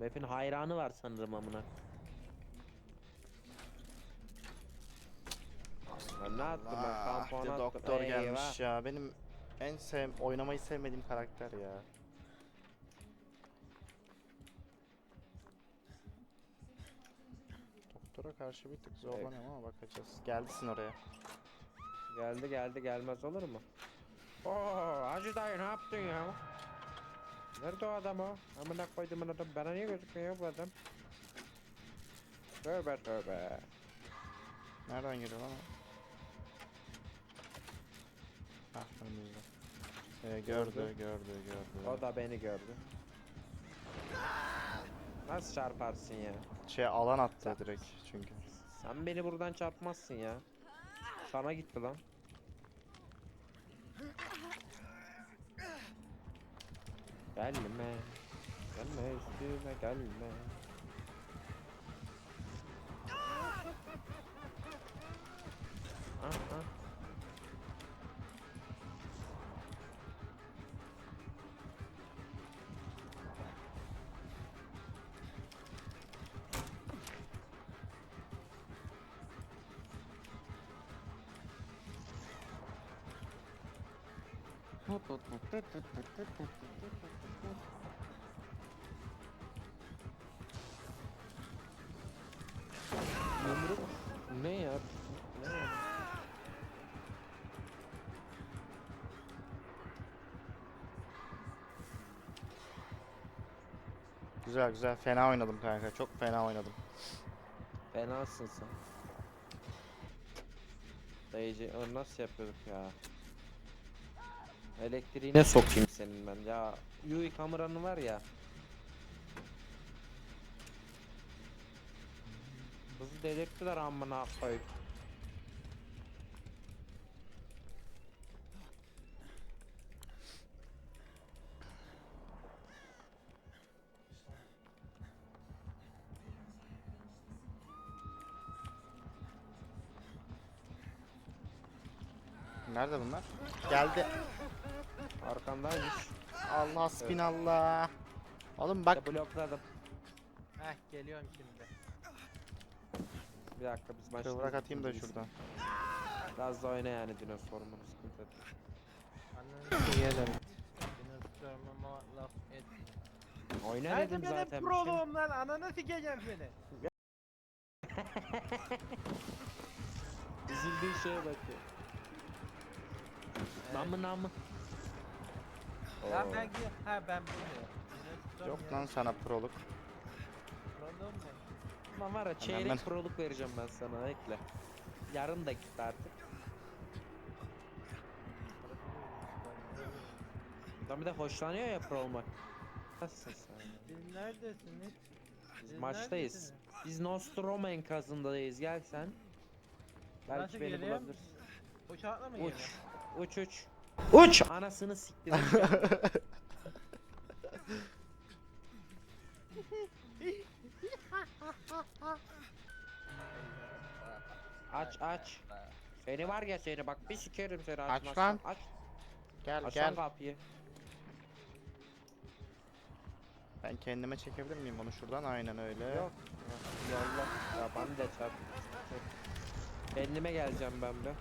Map'in hayranı var sanırım amına. Ben ne attım ben Ah, bir attım. doktor Eyvah. gelmiş ya. Benim en sev oynamayı sevmediğim karakter ya. Doktora karşı bir tık zorlanıyorum ama bakacağız. Geldisin oraya. Geldi geldi gelmez olur mu? Oo Hacı dayı ne yaptın ya? Nerede o adam o? Amına koyduğumun adam bana niye gözükmüyor bu adam? Tövbe tövbe. Nereden geliyor lan o? Hah önümüzde. Ee, gördü, Gördü. gördü, gördü. O da beni gördü. Nasıl çarparsın ya? Şey alan attı direkt çünkü. Sen beni buradan çarpmazsın ya. Sana gitti lan. Gelme. Gelme üstüme gelme. Ah, ah. Yumruk Güzel güzel. Fena oynadım kanka. Çok fena oynadım. Fenasın sen. Dayıcı onu nasıl yapıyorduk ya? Elektriğine sokayım senin ben ya. Yui kameranı var ya. Kızı delirttiler amına koyup. Nerede bunlar? Geldi. Arkandaymış. Allah hasbinallah. Oğlum bak blokladım. Heh geliyorum şimdi. Bir dakika biz maçta. kıvrak atayım da şuradan. Biraz da oyna yani dinosorumunu sıkıntı yok. Ananı yiyelim. Dinozoruma laf etme. Oyna Nerede dedim benim zaten. şey- proluğum lan? Ananı sikeceğim seni. Üzüldüğün şeye bak ya. Namı namı. Lan Oo. ben gi- ha ben. Dinozor Yok lan sana proluk. Proluğum ne? Ulan var ya ben- çeyrek proluk vereceğim ben sana ekle. Yarım da gitti artık. Adam bir de hoşlanıyor ya pro olmak. Nasılsın sen? ya? Siz neredesiniz? Biz Siz maçtayız. neredesiniz? Biz Nostromo enkazındayız gel sen. Belki Nasıl beni geleyim? bulabilirsin. Uçakla mı Uç. geliyor? Uç uç. Uç! Anasını siktir. aç aç. Seni var ya seni bak bir sikerim seni Aç açmazsan. lan. Aç. Gel Aç gel. kapıyı. Ben kendime çekebilir miyim onu şuradan? Aynen öyle. Yok. Yolla. Ya bana da çarp. Kendime geleceğim ben de.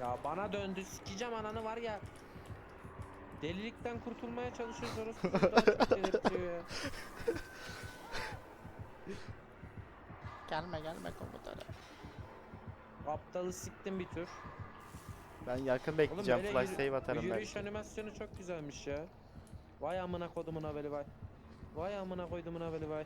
Ya bana döndü sikeceğim ananı var ya. Delilikten kurtulmaya çalışıyoruz orası. Gelme gelme komutana. Aptalı siktim bir tür. Ben yakın bekleyeceğim. böyle Flash yürü- save bu atarım yürüyüş belki. animasyonu çok güzelmiş ya. Vay amına kodumun haberi vay. Vay amına koydumun haberi vay.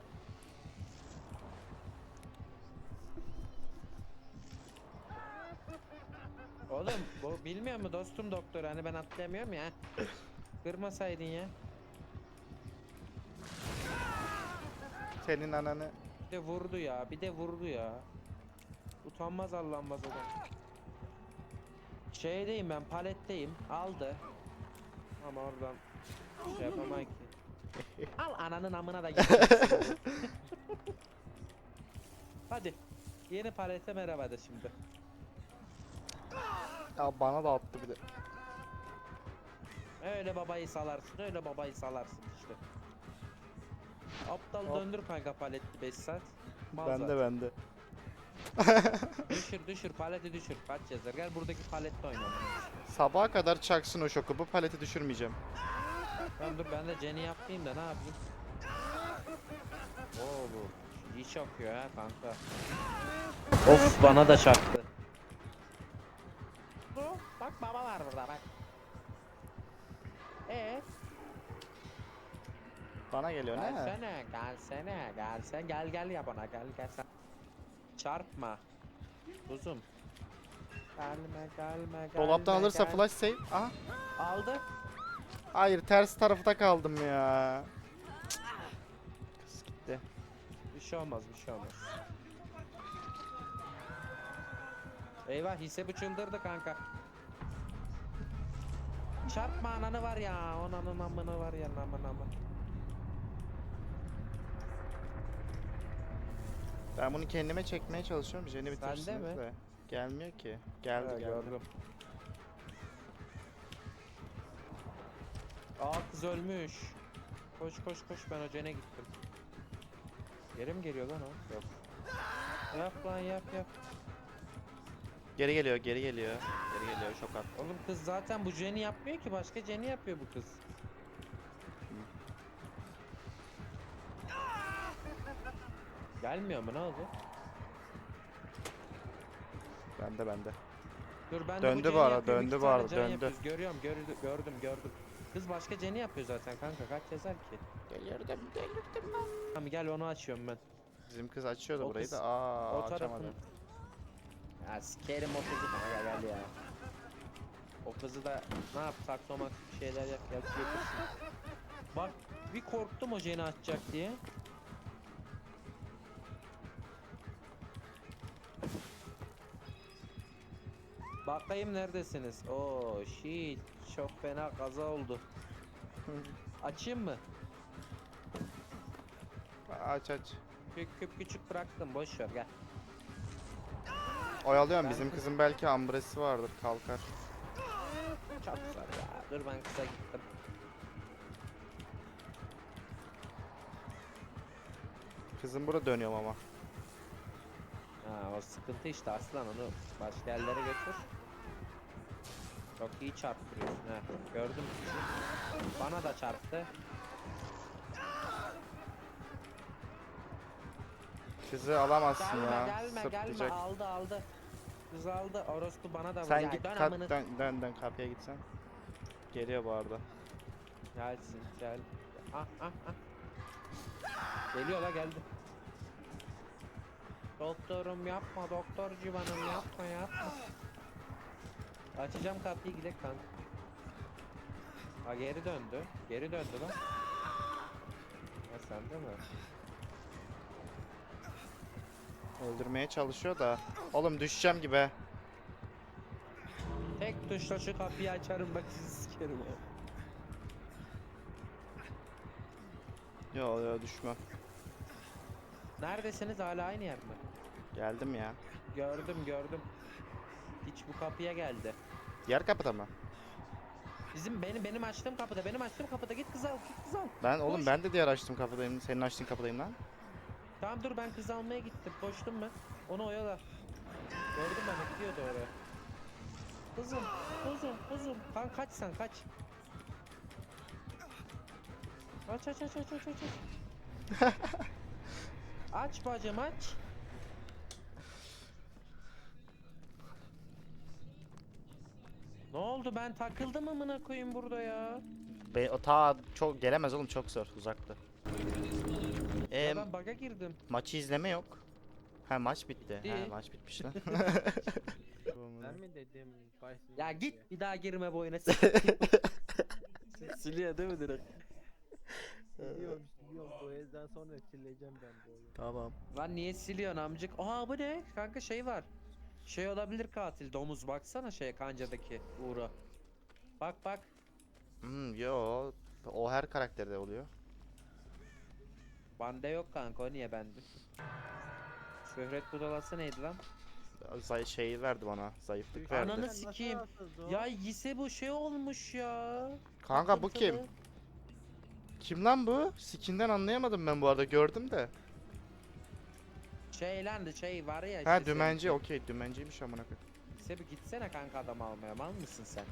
Oğlum bu bilmiyor mu dostum doktor hani ben atlayamıyorum ya. Kırmasaydın ya. Senin ananı. Bir de vurdu ya bir de vurdu ya. Utanmaz allanmaz adam. Şeydeyim ben paletteyim aldı. Ama oradan şey yapamam ki. Al ananın amına da gideceksin. Hadi. Yeni palete merhaba de şimdi. Ya bana da attı bir de. Öyle babayı salarsın, öyle babayı salarsın işte. Aptal Hop. döndür kanka paleti 5 saat. Mal Bende zaten. bende. Düşür düşür paleti düşür. Kaç yazar? Gel buradaki palette oynayalım. Sabaha kadar çaksın o şoku. Bu paleti düşürmeyeceğim. Tamam dur ben de Jenny yapmayayım da ne yapayım? Oo bu iyi çakıyor ha kanka. Of bana da çaktı. Bak baba var burada bak. Ee, Bana geliyor ne? gelsene, gelsene, gelsene, gel gel ya bana, gel gel sen. Çarpma. Kuzum. Gelme, gelme, gelme. Dolaptan alırsa gel. flash save. Aha. Aldı. Hayır ters tarafta kaldım ya. Kız gitti. Bir şey olmaz, bir şey olmaz. Eyvah hisse bu çıldırdı kanka. Çarpma ananı var ya, ananın amını var ya, amın amın. Ben bunu kendime çekmeye çalışıyorum. Jenny Sende bitirsiniz mi? de. Gelmiyor ki. Geldi Ha, geldi. gördüm. Aa kız ölmüş. Koş koş koş ben hocana gittim. Geri mi geliyor lan o? Yok. Yap lan yap yap. Geri geliyor, geri geliyor. Geri geliyor, şok attı. Oğlum kız zaten bu Jenny yapmıyor ki başka Jenny yapıyor bu kız. Gelmiyor mu ne oldu? Bende bende. Dur ben de Döndü bu Jenny arada, döndü bu arada, döndü. yapıyoruz. Görüyorum gördüm gördüm gördüm. Kız başka Jenny yapıyor zaten kanka kaç yazar ki? Delirdim, delirdim. Tamam gel onu açıyorum ben. Bizim kız açıyordu O burayı kız- da. Aa, o açamadı. Ya sikerim o kızı kanka gel ya. O kızı da ne yap saklamak bir şeyler yap yap getirsin. Bak bir korktum o Jenny açacak diye. Bakayım neredesiniz? Oo shit çok fena kaza oldu. Açayım mı? Aç aç. Küp küp küçük bıraktım boş ver gel. Oyalıyorum bizim kız- kızın belki ambresi vardır kalkar. Çok zor ya. Dur ben kısa gittim. Kızım burada dönüyorum ama. Ha o sıkıntı işte aslan onu başka yerlere götür. Çok iyi çarptırıyorsun ha. Gördüm. Bana da çarptı. Kızı alamazsın Gelme ya. gelme gelme Sırtlayacak. aldı aldı. Kız aldı. Orospu bana da Sen Ya git dön kat, amını- dön, dön dön kapıya gitsen. Geliyor bu arada. Gelsin gel. Ah ah ah. Geliyor la geldi. Doktorum yapma doktor civanım yapma yapma. Açacağım kapıyı gidelim kanka. Ha geri döndü. Geri döndü lan. Ha sende mi? Öldürmeye çalışıyor da. Oğlum düşeceğim gibi. Tek tuşla şu kapıyı açarım bak sizi sikerim ha. Yo yo düşmem. Neredesiniz hala aynı yer mi? Geldim ya. Gördüm gördüm. Hiç bu kapıya geldi. Diğer kapıda mı? Bizim benim benim açtığım kapıda benim açtığım kapıda git kız al git kız al. Ben oğlum Koş. ben de diğer açtığım kapıdayım. Senin açtığın kapıdayım lan. Tamam dur ben kız almaya gittim. Koştum ben. Onu oyala. Gördüm ben gidiyordu oraya. Kızım, kızım, kızım. Kan kaç sen kaç. Aç aç aç aç aç aç. aç. bacım aç. Ne oldu ben takıldım amına koyayım burada ya. Be o ta çok gelemez oğlum çok zor uzakta. Ya ben baga girdim. maçı izleme yok. Ha maç bitti. Ha Bitti. maç bitmiş lan. Ben mi dedim? Ya diye. git bir daha girme bu oyuna. Siliyor değil mi direkt? Biliyorum biliyorum bu ezden sonra sileceğim ben bu oyunu. tamam. Lan niye siliyorsun amcık? Aa bu ne? Kanka şey var. Şey olabilir katil domuz baksana şeye kancadaki Uğur'a. Bak bak. Hmm yo o her karakterde oluyor. Bende yok kanka o niye bende? Şöhret budalası neydi lan? zay şeyi verdi bana. Zayıflık verdi. Ananı sikeyim. Ya Yise bu şey olmuş ya. Kanka bu kim? Kim lan bu? Skinden anlayamadım ben bu arada gördüm de. Şey lan de şey var ya. Ha işte dümenci okey dümenciymiş amına koyayım. Yise bir gitsene kanka adam almaya mal mısın sen?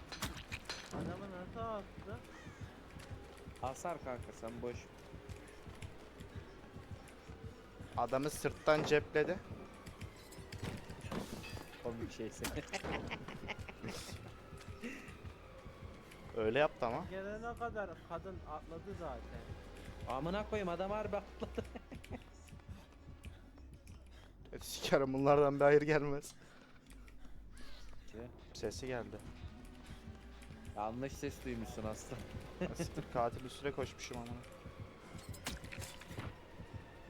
Adamı nasıl attı? Asar kanka sen boş. Adamı sırttan cepledi. Komik şeysin. Öyle yaptı ama. Gelene kadar kadın atladı zaten. Amına koyayım adam harbi atladı. E, Sikerim bunlardan bir hayır gelmez. Sesi geldi. Yanlış ses duymuşsun aslında. Ya Siktir katil üstüne koşmuşum ama.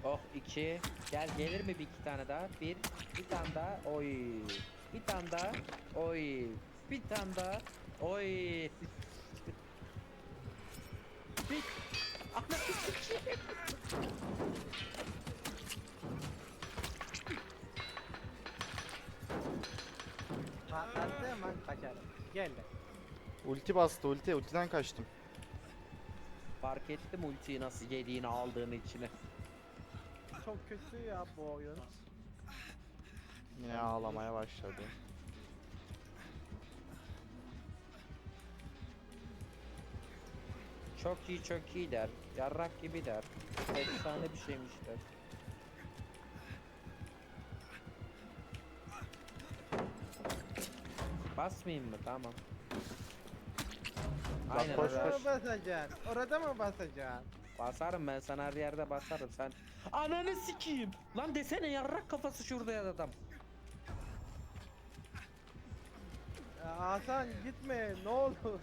Oh iki. Gel gelir mi bir iki tane daha? Bir. Bir tane daha. Oy. Bir tane daha. Oy. Bir tane daha. Oy. bir. Ananı sikeyim. Patlattı hemen kaçarım. Gel de. Ulti bastı ulti. Ultiden kaçtım. Fark ettim ultiyi nasıl yediğini aldığını içine. Çok kötü ya bu oyun. Yine ağlamaya başladı. Çok iyi çok iyi der. Yarrak gibi der. Efsane bir şeymiş der. Basmayayım mı? Tamam. Aynen koş. Orada koş. mı basacaksın? Orada mı basacaksın? Basarım ben sana her yerde basarım sen. Ananı sikeyim. Lan desene yarrak kafası şurada ya adam. Ya Hasan gitme ne olur.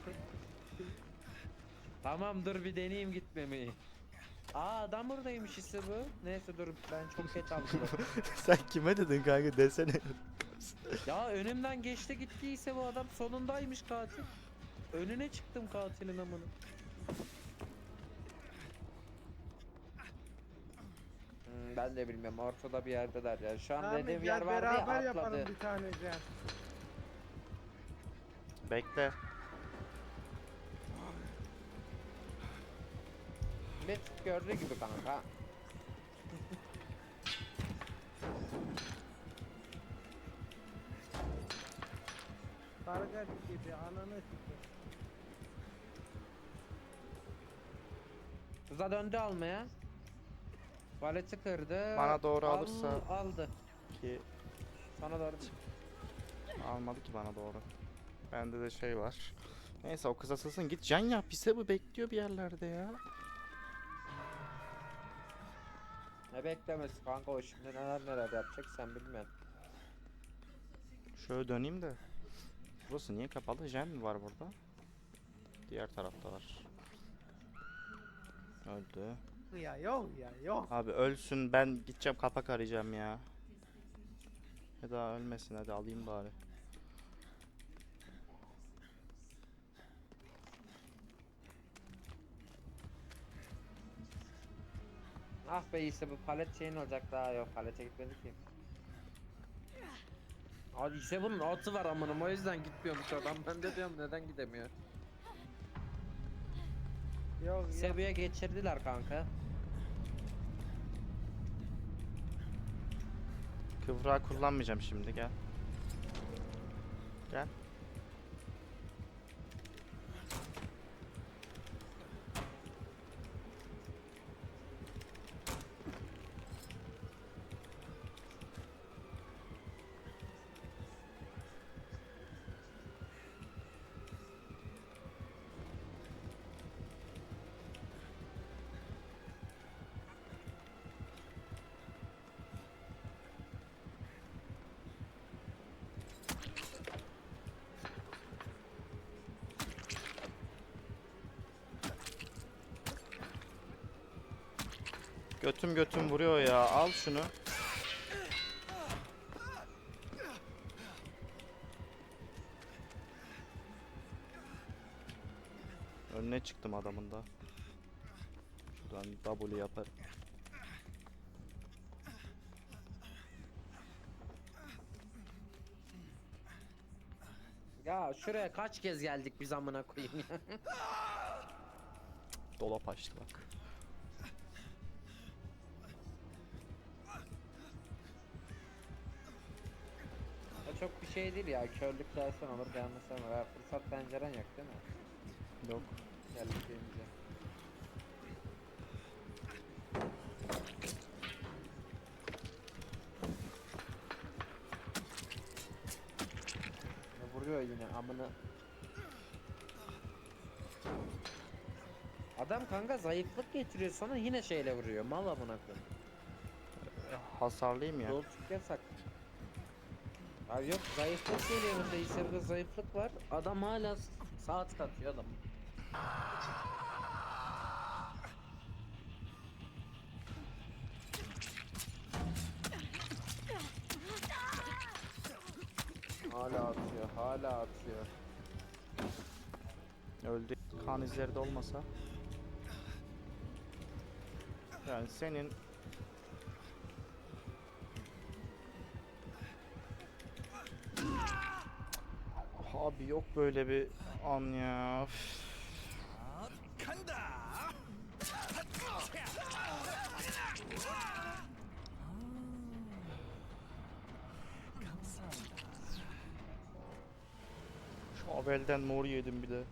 Tamam dur bir deneyeyim gitmemeyi. Aa adam buradaymış ise bu. Neyse dur ben çok geç aldım. Sen kime dedin kanka desene. ya önümden geçti gittiyse bu adam sonundaymış katil. Önüne çıktım katilin amını. Hmm, ben de bilmiyorum ortada bir yerdeler ya. Şu an Ahmet dediğim gel yer vardı beraber ya yapalım atladı. bir tane can. Bekle. Bir gördüğü gibi kanka. Karga gibi ananı sikeyim. Tuza döndü almaya. Valeti kırdı. Bana doğru Al- alırsa- aldı. Ki Sana doğru. almadı ki bana doğru. Bende de şey var. Neyse o kız asılsın git can yap bize bu bekliyor bir yerlerde ya. Ne beklemesi kanka o şimdi neler neler yapacak sen bilmiyorsun. Şöyle döneyim de. Burası niye kapalı? Jen mi var burada? Diğer tarafta var. Öldü. Ya yok ya yok. Abi ölsün ben gideceğim kapak arayacağım ya. Ya da ölmesin hadi alayım bari. Ah be iyisi bu palet şeyin olacak daha yok palete gitmedi ki. Abi ise bunun atı var amınım o yüzden gitmiyormuş adam ben de diyorum neden gidemiyor. Yok. Seviye geçirdiler kanka. Kıvrağı kullanmayacağım şimdi gel. Gel. Götüm götüm vuruyor ya. Al şunu. Önüne çıktım adamın da. Şuradan W yaparım. Ya şuraya kaç kez geldik biz amına koyayım ya. Dolap açtı bak. Çok bir şey değil ya. Körlük dersen olur beğenmesen olur. Fırsat penceren yok değil mi? Yok. Geldiklerimize. Vuruyor yine amına. Adam kanka zayıflık getiriyor sana yine şeyle vuruyor. Mal amına koyayım. Hasarlıyım ya. Yolculuk yasak. Abi yok zayıflık mesela Hisarı'da zayıflık var. Adam hala saat katıyor adam. Hala atıyor, hala atıyor. Öldü. Kan izleri de olmasa. Yani senin Abi yok böyle bir an ya. Üf. Şu Abel'den mor yedim bir de.